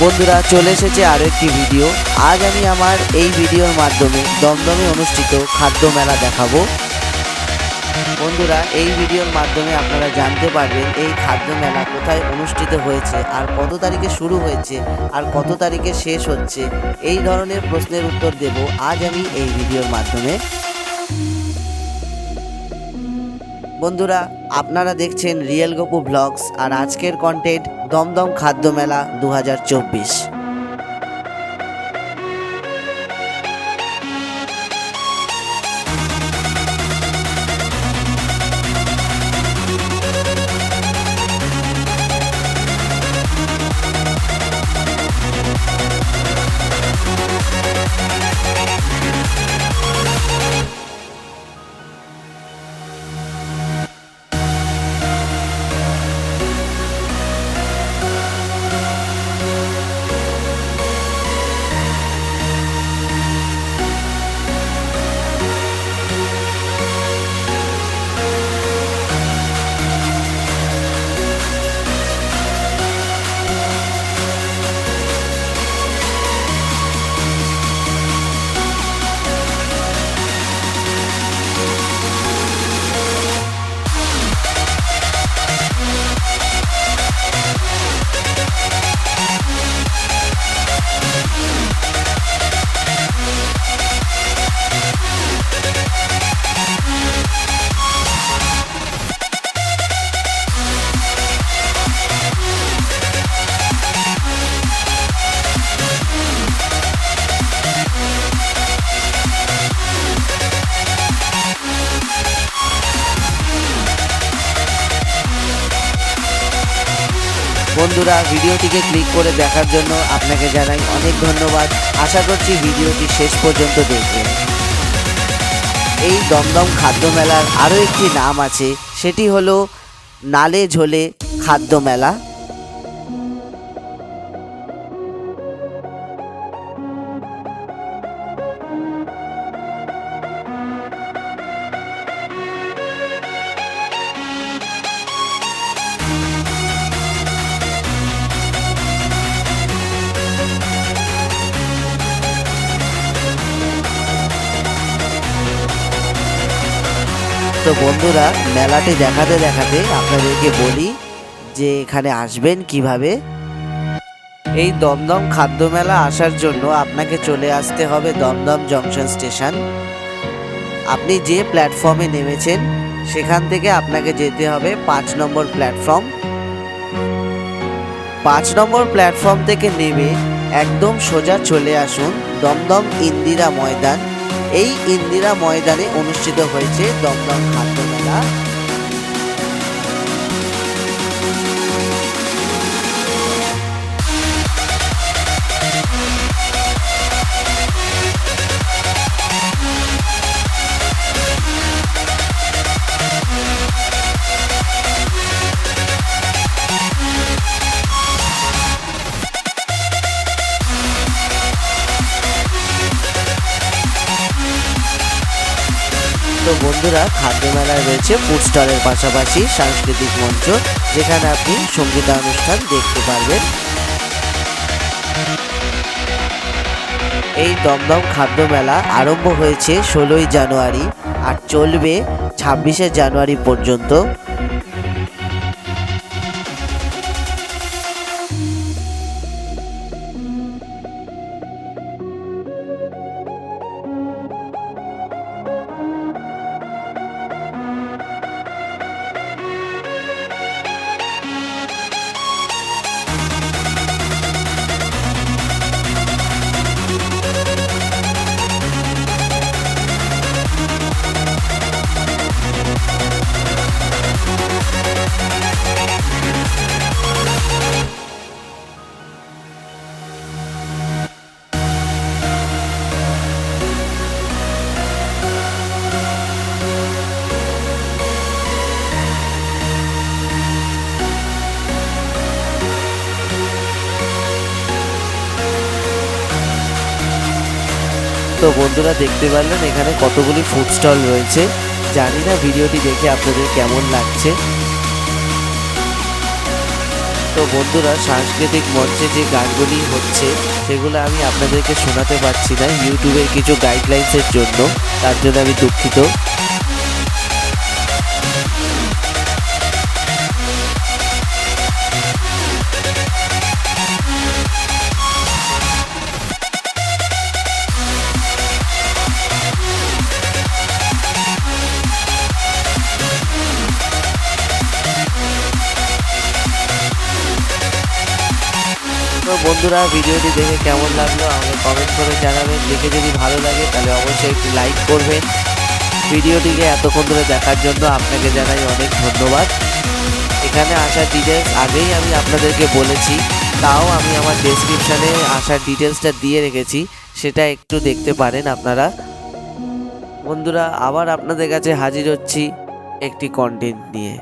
বন্ধুরা, চলে এসেছে আরও একটি ভিডিও আজ আমি আমার এই ভিডিওর মাধ্যমে দমদমে অনুষ্ঠিত খাদ্য মেলা দেখাবো। বন্ধুরা, এই ভিডিওর মাধ্যমে আপনারা জানতে পারবেন এই খাদ্য মেলা কোথায় অনুষ্ঠিত হয়েছে, আর কত তারিখে শুরু হয়েছে, আর কত তারিখে শেষ হচ্ছে। এই ধরনের প্রশ্নের উত্তর দেব আজ আমি এই ভিডিওর মাধ্যমে। বন্ধুরা, আপনারা দেখছেন রিয়েল গপু ব্লগস আর আজকের কন্টেন্ট দমদম খাদ্য মেলা দু হাজার চব্বিশ। বন্ধুরা, ভিডিওটিকে ক্লিক করে দেখার জন্য আপনাকে জানাই অনেক ধন্যবাদ। আশা করছি ভিডিওটি শেষ পর্যন্ত দেখবেন। এই দমদম খাদ্য মেলার আরও একটি নাম আছে, সেটি হলো নালে ঝোলে খাদ্য মেলা। তো বন্ধুরা মেলাটি দেখাতে দেখাতে আপনাদেরকে বলি যে এখানে আসবেন কীভাবে। এই দমদম খাদ্য মেলা আসার জন্য আপনাকে চলে আসতে হবে দমদম জংশন স্টেশন। আপনি যে প্ল্যাটফর্মে নেমেছেন, সেখান থেকে আপনাকে যেতে হবে পাঁচ নম্বর প্ল্যাটফর্ম। পাঁচ নম্বর প্ল্যাটফর্ম থেকে নেমে একদম সোজা চলে আসুন দমদম ইন্দিরা ময়দান। এই ইন্দিরা ময়দানে অনুষ্ঠিত হয়েছে দমদম খাদ্য মেলা বন্ধুরা খাদ্য মেলায় রয়েছে ফুড স্টলের পাশাপাশি সাংস্কৃতিক মঞ্চ, যেখানে আপনি সঙ্গীতানুষ্ঠান দেখতে পারবেন। এই দমদম খাদ্য মেলা আরম্ভ হয়েছে ষোলোই জানুয়ারি আর চলবে ছাব্বিশে জানুয়ারি পর্যন্ত। তো বন্ধুরা দেখতে পারলেন এখানে কতগুলি ফুড স্টল রয়েছে। জানি না ভিডিওটি দেখে আপনাদের কেমন লাগছে। তো বন্ধুরা, সাংস্কৃতিক মঞ্চে যে গানগুলি হচ্ছে, সেগুলো আমি আপনাদেরকে শোনাতে পারছি না। ইউটিউবের কিছু গাইডলাইন্সের জন্য। তার জন্য আমি দুঃখিত। তো বন্ধুরা, ভিডিওটি দেখে কেমন লাগল আমাকে কমেন্ট করে জানাবেন। দেখে যদি ভালো লাগে, তাহলে অবশ্যই একটি লাইক করবেন। ভিডিওটিকে এতক্ষণ ধরে দেখার জন্য আপনাকে জানাই অনেক ধন্যবাদ। এখানে আসার ডিটেলস আগেই আমি আপনাদেরকে বলেছি। তাও আমি আমার ডেসক্রিপশানে আসার ডিটেলসটা দিয়ে রেখেছি। সেটা একটু দেখতে পারেন আপনারা। বন্ধুরা, আবার আপনাদের কাছে হাজির হচ্ছি একটি কন্টেন্ট নিয়ে।